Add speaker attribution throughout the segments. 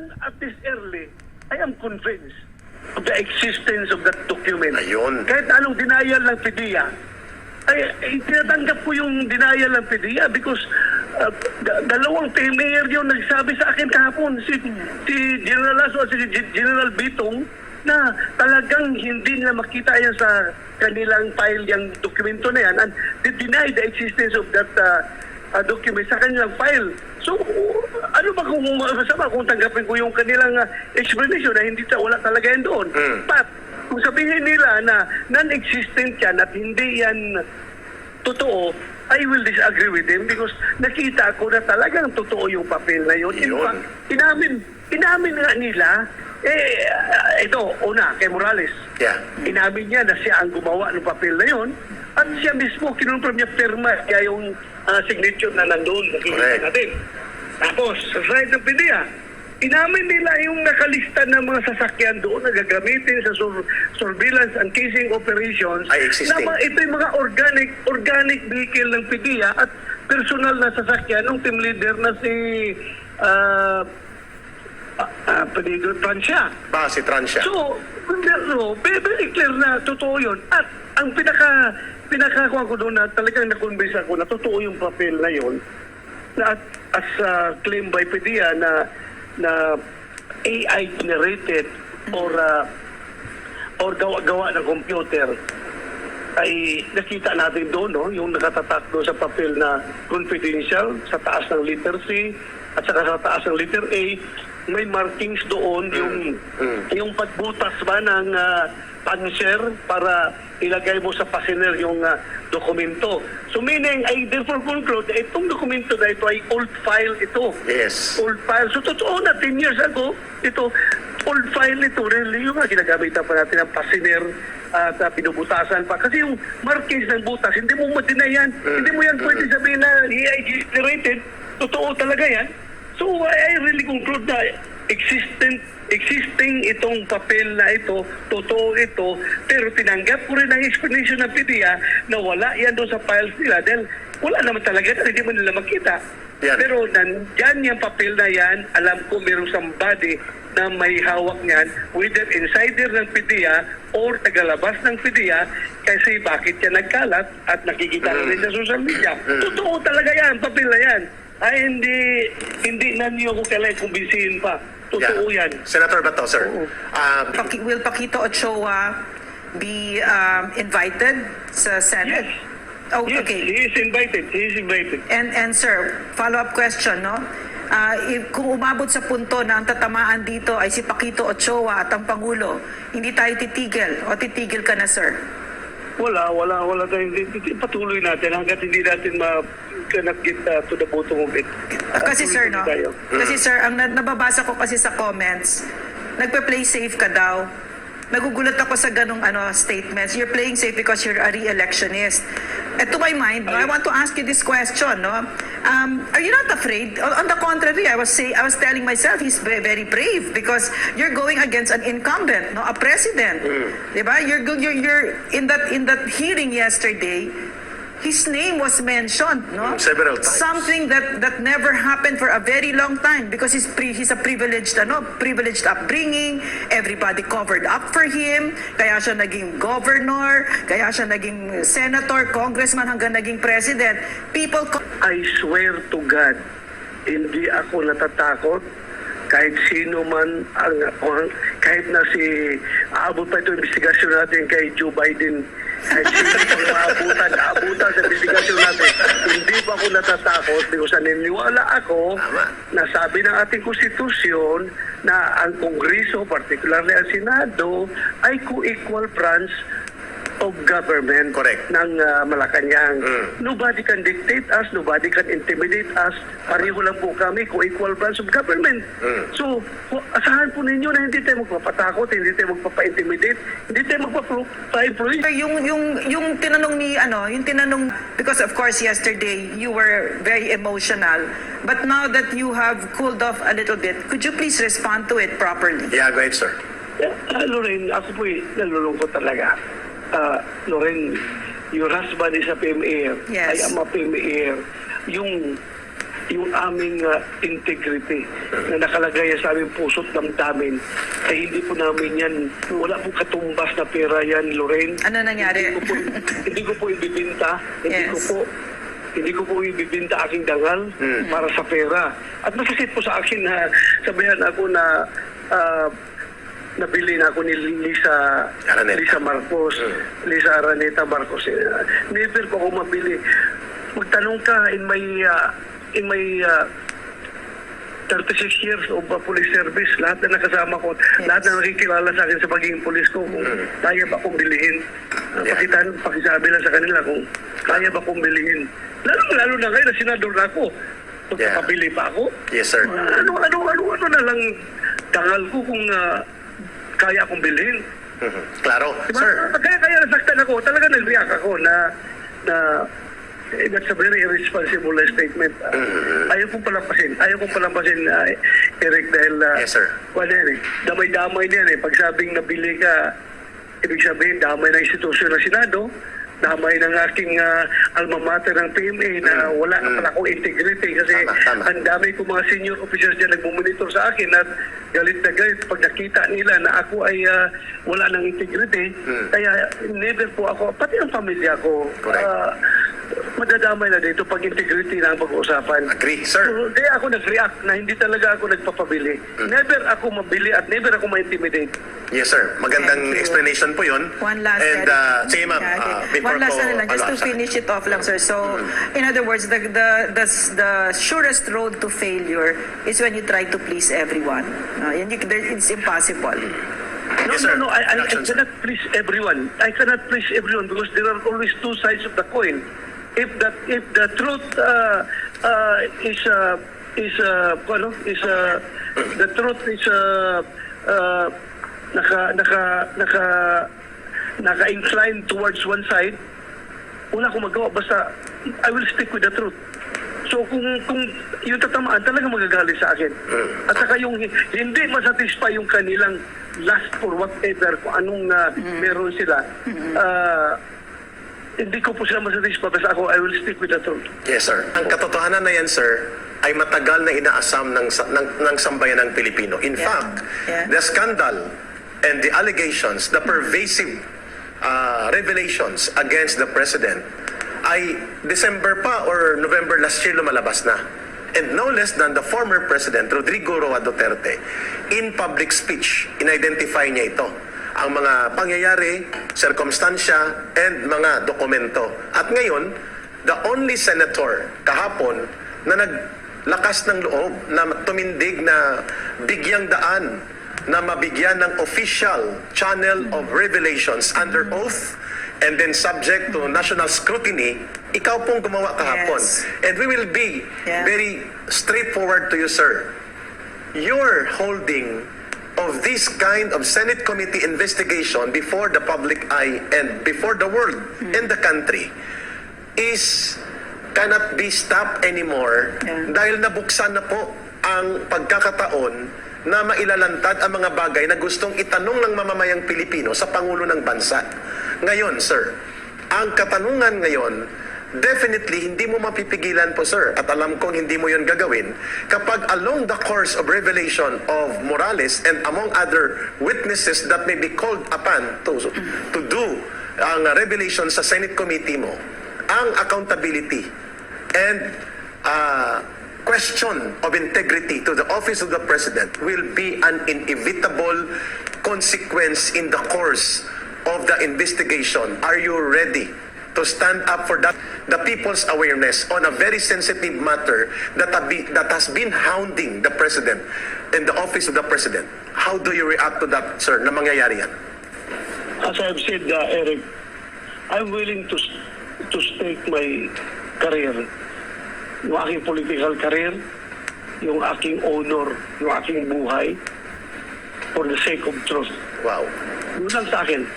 Speaker 1: even at this early, I am convinced of the existence of that document.
Speaker 2: Ayun.
Speaker 1: Kahit anong denial ng PDEA, ay, ay tinatanggap ko yung denial ng PDEA because uh, da- dalawang mayor yung nagsabi sa akin kahapon, si, si General Lasso at si General Bitong, na talagang hindi nila makita yan sa kanilang file yung dokumento na yan and they deny the existence of that uh, uh, document sa kanilang file. So, ano ba kung masama kung tanggapin ko yung kanilang uh, explanation na hindi ta- wala talaga yan doon.
Speaker 2: Mm.
Speaker 1: But, kung sabihin nila na non-existent yan at hindi yan totoo, I will disagree with them because nakita ko na talagang totoo yung papel na yun. In fact, inamin, inamin nga nila, eh, uh, ito, una, kay Morales.
Speaker 2: Yeah.
Speaker 1: Inamin niya na siya ang gumawa ng papel na yun at siya mismo, kinonfirm niya firma kaya yung ah, signature na nandun, nakikita natin. Tapos, sa side ng PDEA, inamin nila yung nakalista ng mga sasakyan doon na gagamitin sa sur- surveillance and casing operations
Speaker 2: Ay, existing.
Speaker 1: na mga, ito yung mga organic organic vehicle ng PDEA at personal na sasakyan ng team leader na si uh, uh, Pedido Francia.
Speaker 2: Ba, si Transya.
Speaker 1: So, no, very clear na totoo yun. At ang pinaka pinakakuha ko doon na talagang na-convince ako na totoo yung papel na yun. Na at, as uh, claim by PDEA na na AI generated or uh, or gawa-gawa ng computer. Ay nakita natin doon no yung nakatatak doon sa papel na confidential sa taas ng letter C at saka sa taas ng letter A may markings doon yung
Speaker 2: Mm.
Speaker 1: yung pagbutas ba ng uh, puncher para ilagay mo sa passenger yung ah, dokumento. So meaning, I therefore conclude na itong dokumento na ito ay old file ito
Speaker 2: Yes.
Speaker 1: old file. So, totoo na, 10 years ago, ito, old file ito, really, yung mga ginagamitan pa natin ng pasiner at uh, pinubutasan pa. Kasi yung markings ng butas, hindi mo madina yan. Hindi mo yan pwede sabihin na AI generated. Totoo talaga yan. So, I really conclude na existent existing itong papel na ito, totoo ito, pero tinanggap ko rin ang explanation ng PDEA na wala yan doon sa files nila dahil wala naman talaga, hindi mo nila makita.
Speaker 2: Yan.
Speaker 1: Pero nandyan yung papel na yan, alam ko merong somebody na may hawak niyan, whether insider ng PDEA or tagalabas ng PDEA, kasi bakit yan nagkalat at nakikita na rin sa social media. Totoo talaga yan, papel na yan. Ay, hindi, hindi na niyo ko kailangan kumbinsihin pa. Totoo
Speaker 2: Yeah.
Speaker 1: yan.
Speaker 2: Senator Bato, sir.
Speaker 1: Oo.
Speaker 2: Um,
Speaker 3: Paki- will Paquito Ochoa be um, invited sa Senate?
Speaker 1: Yes.
Speaker 3: Oh,
Speaker 1: Yes,
Speaker 3: okay.
Speaker 1: he is invited. He is invited.
Speaker 3: And and sir, follow-up question, no? If, kung umabot sa punto na ang tatamaan dito ay si Paquito Ochoa at ang Pangulo, hindi tayo titigil o titigil ka na, sir?
Speaker 1: Wala, wala, wala tayong patuloy natin hanggat hindi natin ma cannot get uh, to the bottom of it.
Speaker 3: Ah, kasi sir, no?
Speaker 1: Tayo.
Speaker 3: Kasi sir, ang na- nababasa ko kasi sa comments, nagpe-play safe ka daw. Nagugulat ako sa ganong ano statements. You're playing safe because you're a re-electionist. And to my mind, no, I want to ask you this question, no? Um, are you not afraid? On on the contrary, I was say I was telling myself he's very, very brave because you're going against an incumbent, no, a president. 'Di ba? You're go- you're you're in that in that hearing yesterday, his name was mentioned, no?
Speaker 2: Several times.
Speaker 3: Something that that never happened for a very long time because he's pre, he's a privileged ano, privileged upbringing. Everybody covered up for him. Kaya siya naging governor, kaya siya naging senator, congressman hanggang naging president. People
Speaker 1: I swear to God, hindi ako natatakot kahit sino man ang kahit na si aabot pa ito investigasyon natin kay Joe Biden kahit sino pang maabutan, aabutan sa investigasyon natin. Hindi pa ako natatakot because naniniwala ako
Speaker 2: Tama.
Speaker 1: na sabi ng ating konstitusyon na ang Kongreso, particularly ang Senado, ay co-equal branch of government
Speaker 2: Correct.
Speaker 1: ng uh, Malacanang.
Speaker 2: Mm.
Speaker 1: Nobody can dictate us, nobody can intimidate us. Pareho lang po kami kung equal branch of government.
Speaker 2: Mm.
Speaker 1: So, asahan po ninyo na hindi tayo magpapatakot, hindi tayo magpapa-intimidate, hindi tayo.
Speaker 3: Sir, yung yung yung tinanong ni ano, yung tinanong because of course yesterday you were very emotional. But now that you have cooled off a little bit, could you please respond to it properly?
Speaker 2: yeah, go ahead, sir.
Speaker 1: Uh, Lorraine, ako po nalulungkot talaga. Uh, Lorraine, your husband is a PMA.
Speaker 3: Yes.
Speaker 1: I am a PMA. Yung yung aming ah, integrity na nakalagay sa aming puso't damdamin ay hindi po namin yan, wala pong katumbas na pera yan, Lorraine.
Speaker 3: Ano nangyari?
Speaker 1: Hindi ko po, hindi ko po ibibinta. Hindi ko
Speaker 3: Yes.
Speaker 1: po hindi ko po ibibinta aking dangal para sa pera. At masakit po sa akin na sabihan ako na ah, nabili na ako ni Lisa
Speaker 2: Araneta.
Speaker 1: Lisa Marcos, Lisa Araneta Marcos. Eh, Never ko ako mabili. Magtanong ka in my ah, in my ah, 36 years of uh, police service, lahat na nakasama ko,
Speaker 3: Yes.
Speaker 1: lahat na nakikilala sa akin sa pagiging police ko, kung kaya ba akong bilihin. Uh,
Speaker 2: Yeah.
Speaker 1: pakitan, pakisabi lang sa kanila kung kaya ba akong bilihin. Lalo, lalo na ngayon na senador na ako. Magpapabili pa ako.
Speaker 2: Yes, sir.
Speaker 1: Ano, ano, ano, ano na lang dangal ko kung ah, kaya akong bilhin.
Speaker 2: Mhm. Klaro.
Speaker 1: Diba?
Speaker 2: Sir,
Speaker 1: Kaya, kaya nasaktan ako. Talaga nag-react ako na, na eh, that's a very irresponsible statement. Uh,
Speaker 2: Mm-hmm.
Speaker 1: Ayaw kong palampasin. Ayaw kong palampasin, uh, Eric, dahil... Uh,
Speaker 2: Yes, sir.
Speaker 1: Well, Eric, damay-damay niyan eh. Pag sabing nabili ka, ibig sabihin, damay ng institusyon ng Senado, damay ng aking ah, alma mater ng PMA na wala na pala akong integrity kasi
Speaker 2: Mm. Tama, tama.
Speaker 1: ang dami ko mga senior officers dyan nagmumonitor sa akin at galit na galit pag nakita nila na ako ay ah, wala ng integrity.
Speaker 2: Mm.
Speaker 1: Kaya never po ako, pati ang pamilya ko,
Speaker 2: Correct.
Speaker 1: Madadamay na dito pag integrity na ang pag-uusapan.
Speaker 2: agree. Sir,
Speaker 1: So, kaya ako nag-react na hindi talaga ako nagpapabili.
Speaker 2: Mm.
Speaker 1: Never ako mabili at never ako ma-intimidate.
Speaker 2: yes, sir. Magandang
Speaker 3: Thank you.
Speaker 2: explanation po yun.
Speaker 3: One last
Speaker 2: And, uh, sige, ma'am.
Speaker 3: Yeah, okay.
Speaker 2: uh, before
Speaker 3: One last ano lang, just to finish it off lang, sir. So, in other words, the, the, the, the surest road to failure is when you try to please everyone. Uh, and you, there, it's impossible.
Speaker 1: No,
Speaker 2: Yes, sir.
Speaker 1: no, no. I, I, I
Speaker 2: Reaction, sir.
Speaker 1: cannot please everyone. I cannot please everyone because there are always two sides of the coin. If that if the truth uh, uh, is uh, is uh, ano, is uh, the truth is uh, uh, naka naka naka naka incline towards one side, wala akong magawa basta I will stick with the truth. So kung kung yung tatamaan talaga magagalit sa akin. At saka yung hi- hindi masatisfy yung kanilang last for whatever kung anong na meron sila. ah, hindi ko po sila masatisfy basta ako I will stick with the truth.
Speaker 2: Yes, sir. Ang katotohanan na yan, sir, ay matagal na inaasam ng, ng, ng sambayan ng Pilipino. In
Speaker 3: Yeah.
Speaker 2: fact,
Speaker 3: Yeah.
Speaker 2: the scandal and the allegations, the pervasive uh, revelations against the president ay December pa or November last year lumalabas na. And no less than the former president, Rodrigo Roa Duterte, in public speech, in-identify niya ito ang mga pangyayari, circumstansya, and mga dokumento. At ngayon, the only senator kahapon na naglakas ng loob, na tumindig na bigyang daan, na mabigyan ng official channel of revelations under oath and then subject to national scrutiny, ikaw pong gumawa kahapon.
Speaker 3: Yes.
Speaker 2: And we will be
Speaker 3: Yeah.
Speaker 2: very straightforward to you, sir. Your holding of this kind of Senate committee investigation before the public eye and before the world and the country is cannot be stopped anymore
Speaker 3: Yeah.
Speaker 2: dahil nabuksan na po ang pagkakataon na mailalantad ang mga bagay na gustong itanong ng mamamayang Pilipino sa Pangulo ng Bansa. Ngayon, sir, ang katanungan ngayon, definitely hindi mo mapipigilan po, sir, at alam kong hindi mo yun gagawin, kapag along the course of revelation of Morales and among other witnesses that may be called upon to, to do ang revelation sa Senate Committee mo, ang accountability and uh, question of integrity to the office of the president will be an inevitable consequence in the course of the investigation. Are you ready to stand up for that the people's awareness on a very sensitive matter that that has been hounding the president and the office of the president? How do you react to that, sir, na mangyayari yan?
Speaker 1: As I've said, uh, Eric, I'm willing to to stake my career, yung aking political career, yung aking honor, yung aking buhay, for the sake of truth.
Speaker 2: Wow.
Speaker 1: Yun lang sa akin.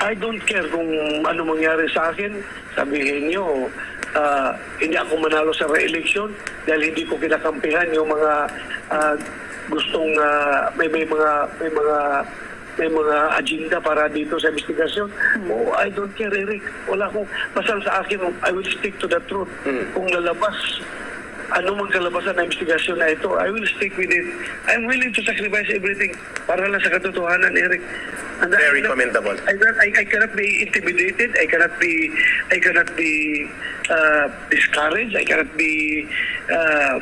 Speaker 1: I don't care kung ano mangyari sa akin. Sabihin nyo, ah, hindi ako manalo sa re-election dahil hindi ko kinakampihan yung mga ah, gustong ah, may may mga may mga may mga agenda para dito sa investigasyon. Oh, I don't care, Eric. Wala akong basta sa akin, I will stick to the truth. Kung lalabas ano mang kalabasan ng investigasyon na ito, I will stick with it. I'm willing to sacrifice everything para lang sa katotohanan, Eric. And I
Speaker 2: Very
Speaker 1: cannot-
Speaker 2: commendable.
Speaker 1: I, cannot- I, I cannot be intimidated. I cannot be I cannot be uh, discouraged. I cannot be uh,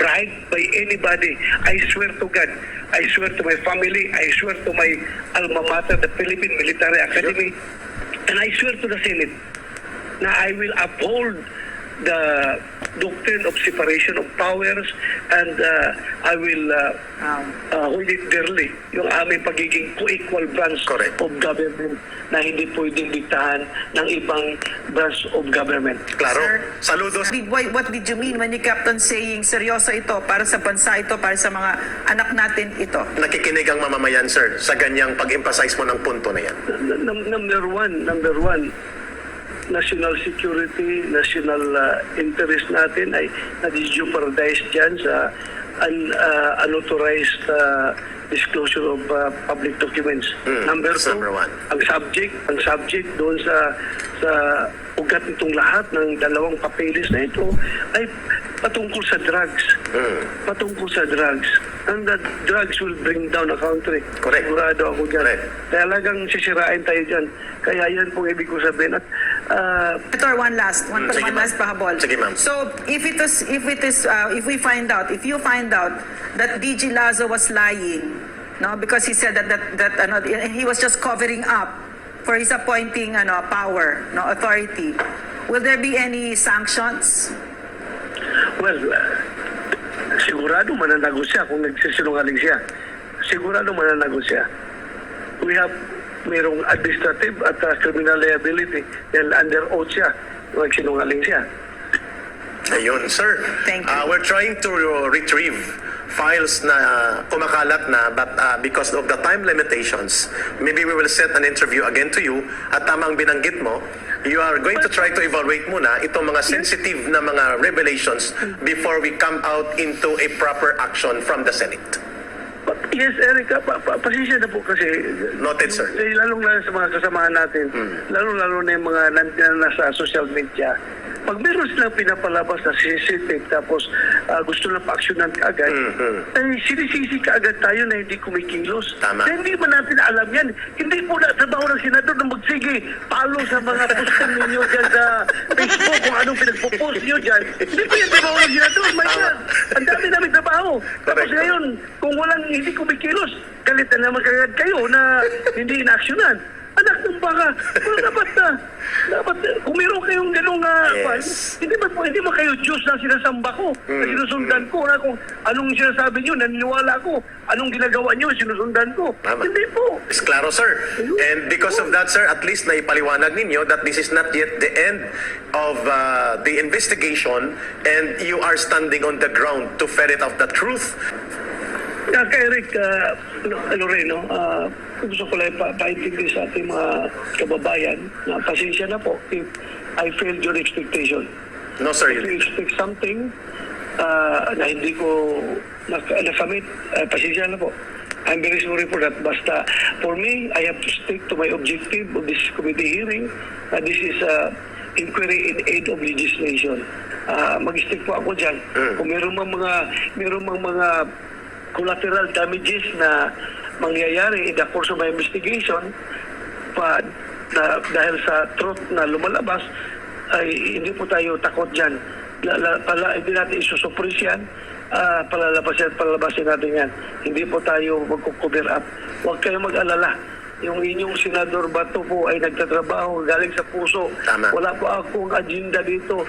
Speaker 1: bribed by anybody. I swear to God. I swear to my family. I swear to my alma mater, the Philippine Military Academy, and I swear to the Senate na I will uphold the doctrine of separation of powers and uh, I will uh,
Speaker 3: Um,
Speaker 1: uh, hold it dearly yung aming pagiging co-equal branch
Speaker 2: Correct.
Speaker 1: of government na hindi pwedeng diktahan ng ibang branch of government.
Speaker 2: Klaro.
Speaker 3: Sir,
Speaker 2: Saludos.
Speaker 3: Did, why- what did you mean when you kept on saying seryoso ito para sa bansa ito, para sa mga anak natin ito?
Speaker 2: Nakikinig ang mamamayan, sir, sa ganyang pag-emphasize mo ng punto na yan.
Speaker 1: Num- number one, number one, national security, national uh, interest natin ay na-jeopardize dyan sa un, uh, unauthorized uh, disclosure of uh, public documents.
Speaker 2: Mm,
Speaker 1: number two,
Speaker 2: number one.
Speaker 1: ang subject, ang subject doon sa sa ugat nitong lahat ng dalawang papeles na ito ay patungkol sa drugs.
Speaker 2: Mm.
Speaker 1: Patungkol sa drugs. And that drugs will bring down the country.
Speaker 2: Correct.
Speaker 1: Sigurado ako dyan.
Speaker 2: Correct.
Speaker 1: Talagang sisirain tayo dyan. Kaya yan po ibig ko sabihin. At ah,
Speaker 3: Ito, one last, one,
Speaker 2: Mm, sige,
Speaker 3: one
Speaker 2: ma'am.
Speaker 3: last pahabol.
Speaker 2: Sige, ma'am.
Speaker 3: So, if it is, if it is, uh, if we find out, if you find out that DG Lazo was lying, no, because he said that that that ano, he was just covering up for his appointing ano power, no authority, will there be any sanctions?
Speaker 1: well, sigurado mananagot siya kung nagsisinungaling siya. Sigurado mananagot siya. We have mayroong administrative at ah, criminal liability dahil under oath siya nagsinungaling siya.
Speaker 2: Ayun, sir.
Speaker 3: Thank you.
Speaker 2: Uh, we're trying to retrieve files na uh, kumakalat na but uh, because of the time limitations, maybe we will set an interview again to you at tamang binanggit mo, you are going to try to evaluate muna itong mga sensitive na mga revelations before we come out into a proper action from the Senate.
Speaker 1: Yes, Erica, pa, pa, pasensya na po kasi.
Speaker 2: Noted, sir.
Speaker 1: Eh, lalong lalo sa mga kasamahan natin, lalong-lalo na yung mga nandiyan na sa social media. Pag meron silang pinapalabas na sensitive tapos ah, gusto lang pa-actionan kaagad, eh, sinisisi kaagad tayo na hindi kumikilos.
Speaker 2: Tama.
Speaker 1: Kaya hindi man natin alam yan. Hindi po na trabaho ng senador na magsige, palo sa mga posting ninyo dyan sa Facebook kung anong pinagpo-post nyo dyan. Hindi po yan trabaho ng senador. My
Speaker 2: Tama.
Speaker 1: God, ang dami namin trabaho. Tapos
Speaker 2: Correct.
Speaker 1: ngayon, kung walang hindi kumikilos, galit na naman kagad kayo na hindi inaksyonan. Anak ng baka, well, dapat na, dapat, na, kung meron kayong ganong, uh,
Speaker 2: Yes.
Speaker 1: hindi ba po, hindi ba kayo Diyos na sinasamba ko, na sinusundan ko, na kung anong sinasabi nyo, naniniwala ko, anong ginagawa nyo, sinusundan ko.
Speaker 2: Tama.
Speaker 1: Hindi po.
Speaker 2: It's klaro, sir. And because of that, sir, at least naipaliwanag ninyo that this is not yet the end of uh, the investigation and you are standing on the ground to ferret out the truth.
Speaker 1: Kaya kay Eric uh, Loreno, uh, gusto ko lang pa paintindi sa ating mga kababayan na pasensya na po if I failed your expectation.
Speaker 2: No, sir.
Speaker 1: If you expect something uh, na hindi ko nak- nakamit, uh, pasensya na po. I'm very sorry for that. Basta, for me, I have to stick to my objective of this committee hearing. Uh, this is uh, inquiry in aid of legislation. Uh, mag-stick po ako dyan. Kung meron mang mga, meron mang mga collateral damages na mangyayari in the course of my investigation, pa, na, dahil sa truth na lumalabas, ay hindi po tayo takot dyan. La, la, pala, hindi natin isusupris yan. Ah, palalabasin at palalabasin natin yan. Hindi po tayo magkukover up. Huwag kayo mag-alala. Yung inyong senador Bato po ay nagtatrabaho galing sa puso.
Speaker 2: Tama.
Speaker 1: Wala po akong agenda dito.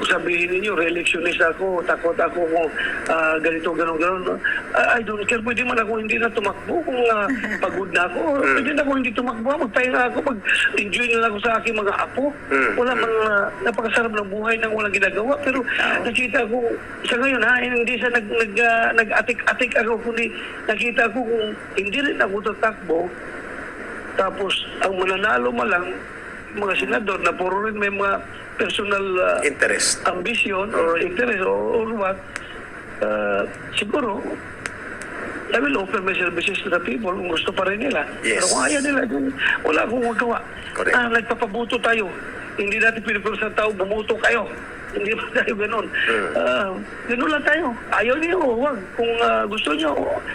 Speaker 1: Sabihin ninyo, re-electionist ako, takot ako kung ah, ganito, gano'n, gano'n. Ah, I don't care. Pwede man ako hindi na tumakbo kung ah, pagod na ako. Pwede na ako hindi tumakbo. Magpahinga ako. Mag-enjoy na ako sa aking mga apo. Wala mang ah, napakasarap ng buhay nang walang ginagawa. Pero nakita ko, sa ngayon ha, hindi sa nag, nag, ah, nag-atik-atik ako, kundi nakita ko kung hindi rin ako tatakbo, tapos ang mananalo man lang, mga senador na puro rin may mga personal ah,
Speaker 2: Interest.
Speaker 1: ambition or interest or, or what, uh, siguro, I will offer my services to the people kung gusto pa rin nila.
Speaker 2: Yes.
Speaker 1: Pero kung ayaw nila, wala akong magawa.
Speaker 2: Correct.
Speaker 1: Ah, nagpapabuto tayo. Hindi natin pinipilis ng tao, bumuto kayo. Hindi ba tayo ganun? Ah, ganun lang tayo. Ayaw niyo, huwag. Kung ah, gusto niyo,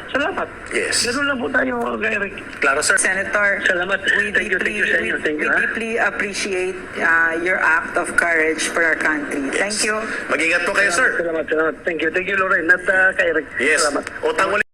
Speaker 1: salamat.
Speaker 2: Yes.
Speaker 1: Ganun lang po tayo, Eric.
Speaker 2: Klaro, sir.
Speaker 3: Senator,
Speaker 1: Salamat.
Speaker 3: we
Speaker 1: Thank you, thank
Speaker 3: deeply,
Speaker 1: you sa inyo.
Speaker 3: we-
Speaker 1: Thank you,
Speaker 3: we
Speaker 1: ha?
Speaker 3: deeply appreciate uh, your act of courage for our country. Thank you.
Speaker 2: Mag-ingat po kayo, sir.
Speaker 1: Salamat, salamat. Thank you. Thank you, Lorraine. At uh, kay Eric.
Speaker 2: Yes.
Speaker 1: Salamat.
Speaker 2: Utang ulit.